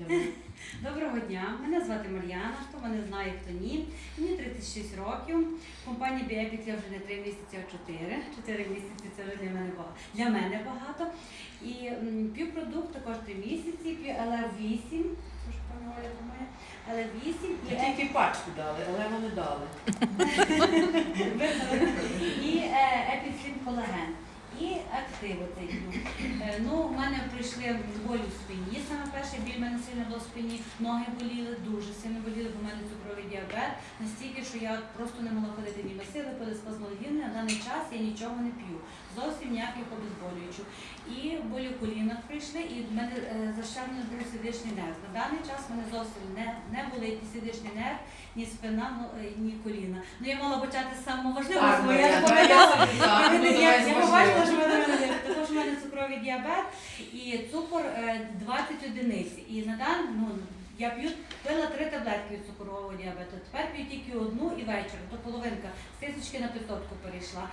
для мене. Доброго дня, мене звати Мар'яна. Хто мене знає, хто ні. Мені 36 років. Компанія Біепік я вже не 3 місяці, а 4. 4 місяці це вже для мене багато. Для мене багато. І п'ю також 3 місяці, п'ю ЛР8. Тож пані Оля думає. ЛР8 і тільки пачку дали, але вони дали. і е, епіслін колаген. І активи цей п'ю. Е, Ну, у мене прийшли болі в спині. Саме перший біль в мене сильно було в спині, ноги боліли, дуже сильно боліли, бо в мене цукровий діабет. Настільки, що я просто не могла ходити ні месили, ходити даний час я нічого не п'ю. Зовсім ніяких обезболюючих. І болі колінах прийшли, і в мене е, защемлений був сідичний нерв. На даний час в мене зовсім не, не болить ні сідичний нерв, ні спина, е, ні коліна. Ну я мала почати з самого важливого, бо я не пам'ятала. Я, ну, побачила, що в мене також в мене цукровий діабет і цукор е, 20 одиниць. І на дан, ну, я п'ю пила три таблетки від цукрового діабету. Тепер п'ю тільки одну і вечором, то половинка з тисячки на п'ятсотку перейшла.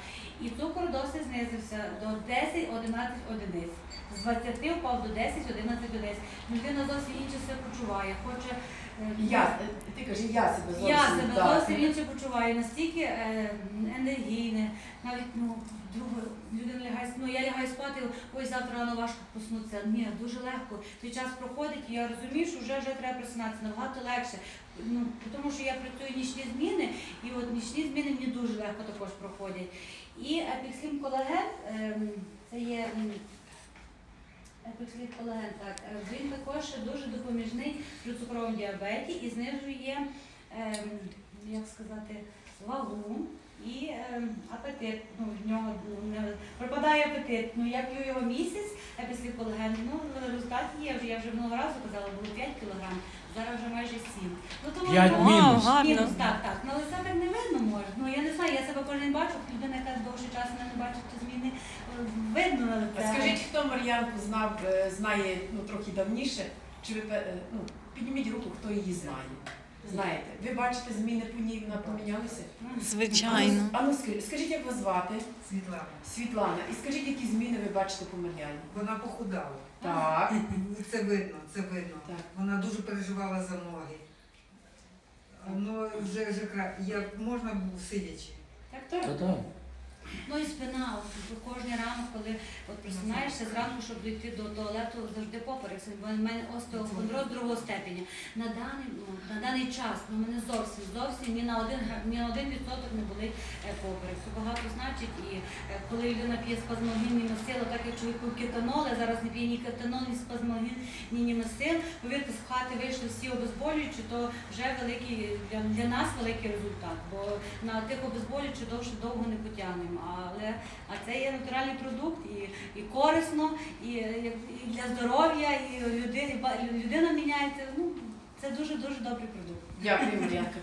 І цукор досить знизився до 10-11 одиниць. З 20 впав до 10-11 одиниць. Людина зовсім інше себе почуває, хоче. Е, Я, ти кажи, я себе зовсім. я себе так. зовсім інше почуваю, настільки е, енергійне, навіть ну, друга людина лягає, ну я лягаю спати, ой, завтра рано важко проснутися. Ні, дуже легко. Той час проходить, і я розумію, що вже вже треба просинатися набагато легше. Ну, тому що я працюю нічні зміни, і от нічні зміни мені дуже легко також проходять. І епікслім колаген ем, це є. Епіксліп так. Е, Він також дуже допоміжний при цукровому діабеті і знижує, ем, як сказати, вагу і ем, апетит. Ну, в нього ну, не пропадає апетит. Ну, я п'ю його місяць, епіксліп колаген, ну, результат є, вже, я вже минулого разу казала, було 5 кг, зараз вже майже 7. Ну, тому П'ять ну, мінус. Гарно. Мінус, так, так. Ну, але це так не видно може. Ну, я не знаю, я себе кожен день бачу, людина, яка довший час мене не бачить, то зміни видно на А скажіть, хто Мар'янку знав, е, знає ну, трохи давніше, чи ви пе- е, ну, підніміть руку, хто її знає. Знаєте, ви бачите, зміни по ній вона помінялися? Звичайно. А ну скажіть, скажіть, як вас звати? Світлана. Світлана. І скажіть, які зміни ви бачите по Мар'яні? Вона похудала. Так. Це видно, це видно. Так. Вона дуже переживала за ноги. Ну, вже, вже кра- як можна було сидячи. Так, так. Та-та. Ну і спина, от, кожен ранок, коли от просинаєшся зранку, щоб дійти до туалету, завжди поперек. У мене остеохондроз другого степеня. На даний, ну, на даний час ну, мене зовсім зовсім ні на один ні на один відсоток не болить е, поперек. Це багато значить. І е, коли людина п'є спазмогін, ні носила, так як чоловік пив кетанол, а зараз не п'є ні кетанол, ні спазмогін, ні німесил. Повірте, з хати вийшли всі обезболюючі, то вже великий для, для нас великий результат. Бо на тих обезболюючих довше довго не потягнемо. Але а це є натуральний продукт і, і корисно, і, і для здоров'я, і людина, людина міняється. Ну це дуже дуже добрий продукт. Дякую, Мар'янка.